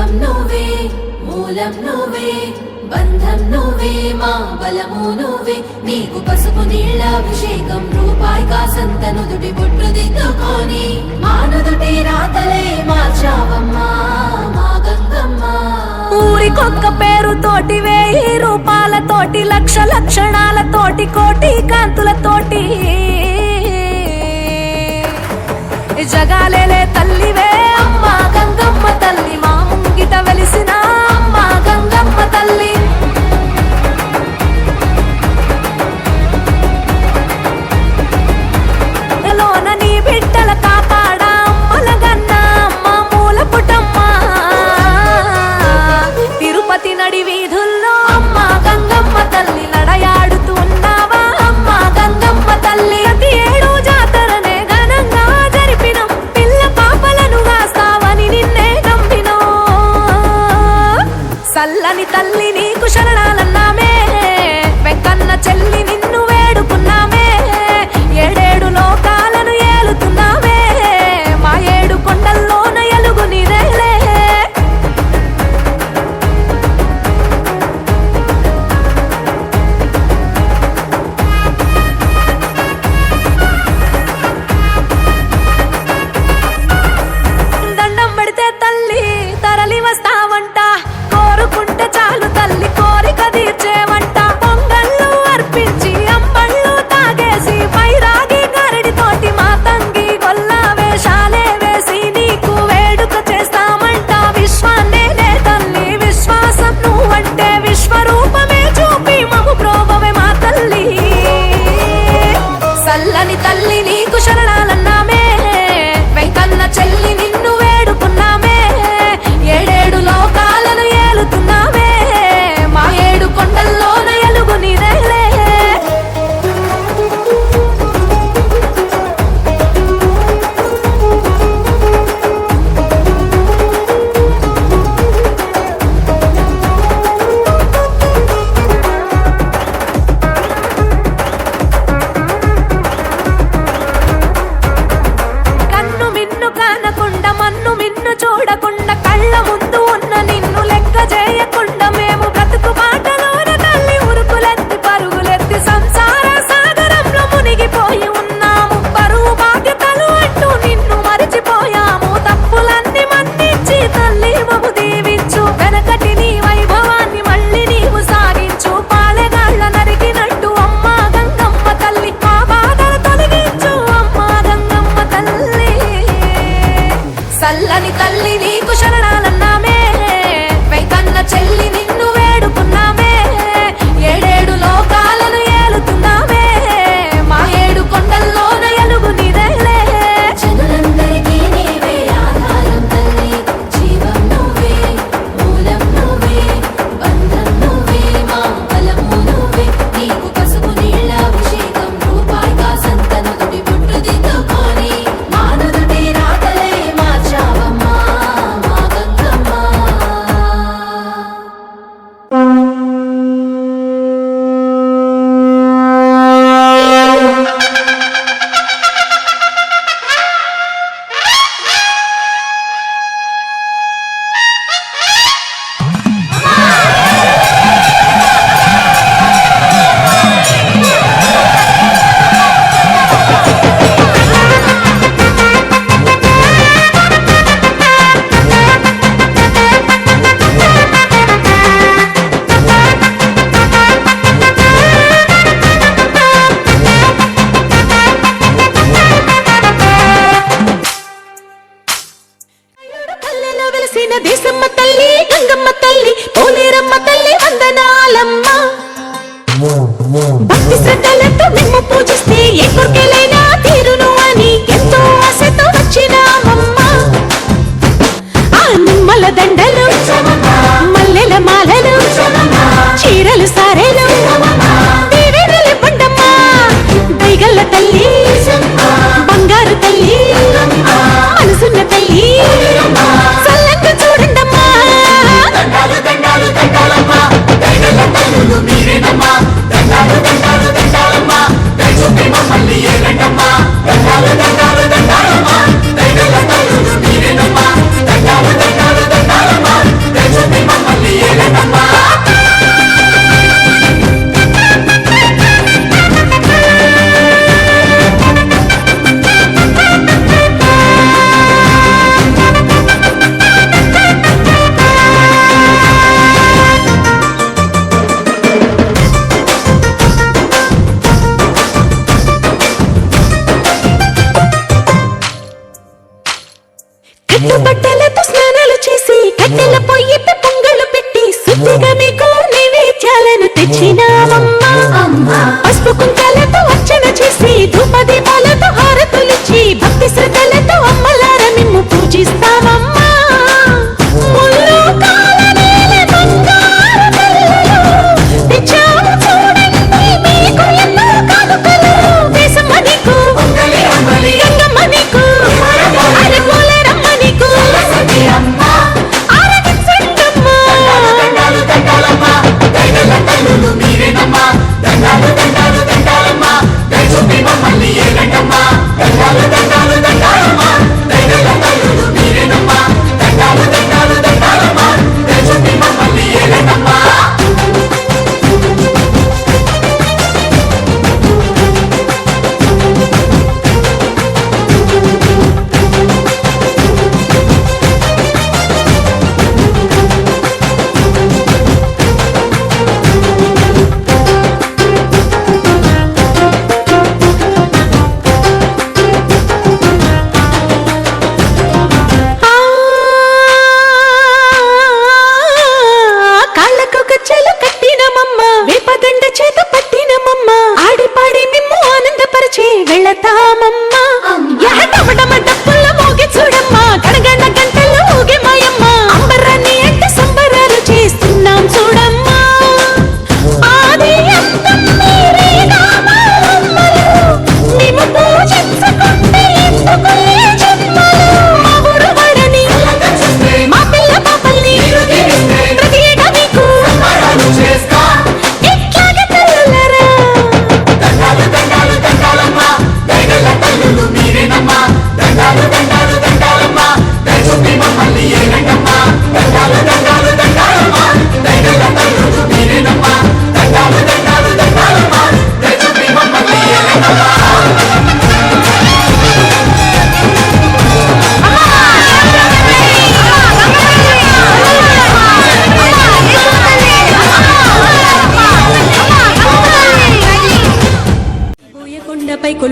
దీపం నువ్వే మూలం నువ్వే బంధం నువ్వే మా బలము నువ్వే. నీకు పసుపు నీళ్ళ అభిషేకం రూపాయి కాసంత నుదుటి బొట్టు దిద్దుకొని. మా నుదుటి రాతలే మార్చావమ్మా మా గంగమ్మ. ఊరికొక్క పేరుతోటి వేయి రూపాలతోటి లక్ష లక్షణాలతోటి కోటి కాంతులతోటి. జగాలేలే తల్లివే. అమ్మ గంగమ్మ తల్లి వెలిసిన అమ్మ గంగమ్మ తల్లి. గంగమ్మ తల్లి గంగమ్మ తల్లి పోలేరమ్మ తల్లి వందనాలమ్మ. భక్తి శ్రద్ధలతో మేము పూజిస్తే ఏ కోరికలైనా తీరును అని ఎంతో ఆశతో వచ్చినామమ్మ. ఆ నిమ్మల దండలు మల్లెల మాలలు చీరలు సారెలు దేవేనలు పండమ్మ దైగల్ల తల్లి. కట్టుబట్టలతో స్నానాలు చేసి కట్టెల పొయ్యి పొంగళ్ళు పెట్టి శుద్ధిగా మీకు నైవేద్యాలను తెచ్చినామమ్మా పసుపు కుంకాలతో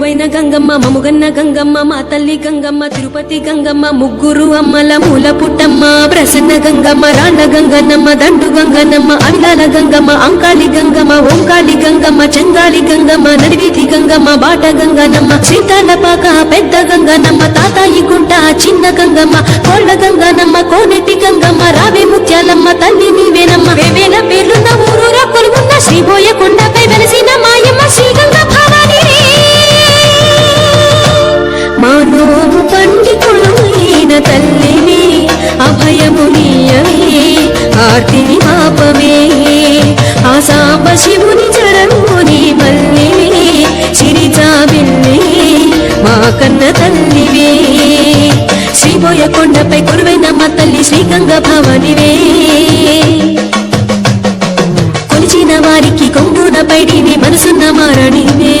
కొలువైన గంగమ్మ మముగన్న గంగమ్మ మా తల్లి గంగమ్మ తిరుపతి గంగమ్మ ముగ్గురు అమ్మల మూల పుట్టమ్మ ప్రసన్న గంగమ్మ రాండ గంగన్నమ్మ దండు గంగన్నమ్మ అవిలాల గంగమ్మ అంకాలి గంగమ్మ ఓంకాలి గంగమ్మ చంగాలి గంగమ్మ నడివీధి గంగమ్మ బాట గంగన్నమ్మ సీతాలపాక పెద్ద గంగన్నమ్మ తాతాయి గుంట చిన్న గంగమ్మ కోళ్ళ గంగన్నమ్మ కోనెట్టి గంగమ్మ రావే ముత్యాలమ్మ తల్లి నీవేనమ్మ వేవేల పేర్లున్న తల్లివే. శ్రీబోయ కొండపై కురువైనమ్మ తల్లి శ్రీగంగ భవనివే. కొలిచిన వారికి కొంగున పైడివి మనసున్న మారణివే